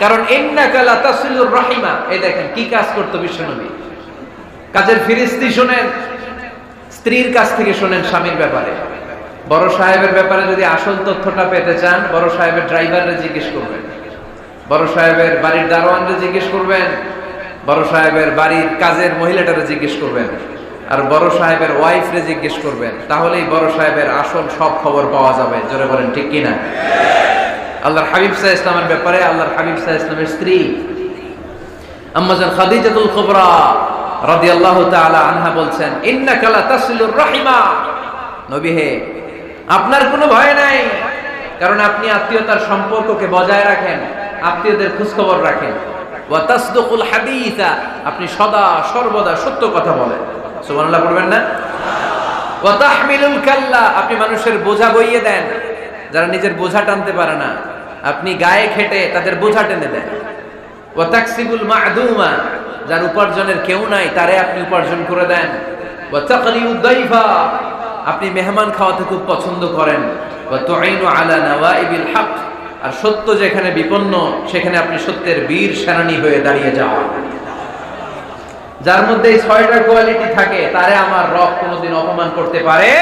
কারণ লাতাসিলুর রাহিমা। এই দেখেন, কি কাজ করতো বিশ্বনবী? কাজের ফিরিস্তি শোনেন, স্ত্রীর কাছ থেকে শোনেন স্বামীর ব্যাপারে। বড় সাহেবের ব্যাপারে যদি আসল তথ্যটা পেতে চান, বড় সাহেবের ড্রাইভাররে জিজ্ঞেস করবেন। বড় সাহেবের বাড়ির দারোয়ানরে জিজ্ঞেস করবেন। বড় সাহেবের বাড়ির কাজের মহিলাটারে জিজ্ঞেস করবেন। আর বড় সাহেবের ওয়াইফরে জিজ্ঞেস করবেন। তাহলেই বড় সাহেবের আসল সব খবর পাওয়া যাবে। জোরে বলেন, ঠিক কিনা? আল্লাহর হাবিব সাহ ইসলামের ব্যাপারে, আল্লাহর হাবিব সাহ ইসলামের স্ত্রী। আম্মাজান খাদিজাতুল কুবরা রাদিয়াল্লাহু তাআলা আনহা বলছেন, ইন্নাকা লা তাসিলুর রাহিমা। নবী হে, আপনার কোনো ভয় নাই, কারণ আপনি আত্মীয়তার সম্পর্ককে বজায় রাখেন, আত্মীয়দের খোঁজখবর রাখেন। ওয়া তাসদুকুল হাদিসা, আপনি সদা, সর্বদা সত্য কথা বলেন। সুবহানাল্লাহ পড়বেন না? ওয়া তাহমিলুল কাল্লা, আপনি মানুষের বোঝা বইয়ে দেন, যারা নিজের বোঝা টানতে পারে না। আপনি গায়ে খেটে তাদের বোঝা টেনে দেন। ওয়া তাকসিবুল মা'দুমা, যার উপার্জনের কেউ নাই, তারে আপনি উপার্জন করে দেন। ওয়া তাকরিউদ দাইফা, আপনি মেহমান খাওয়াতে খুব পছন্দ করেন। আর সত্য যেখানে বিপন্ন, সেখানে আপনি সত্যের বীর সেনানী হয়ে দাঁড়িয়ে যাওয়া যার মধ্যে এই ছয়টা কোয়ালিটি থাকে, তারে আমার রব কোনোদিন অপমান করতে পারে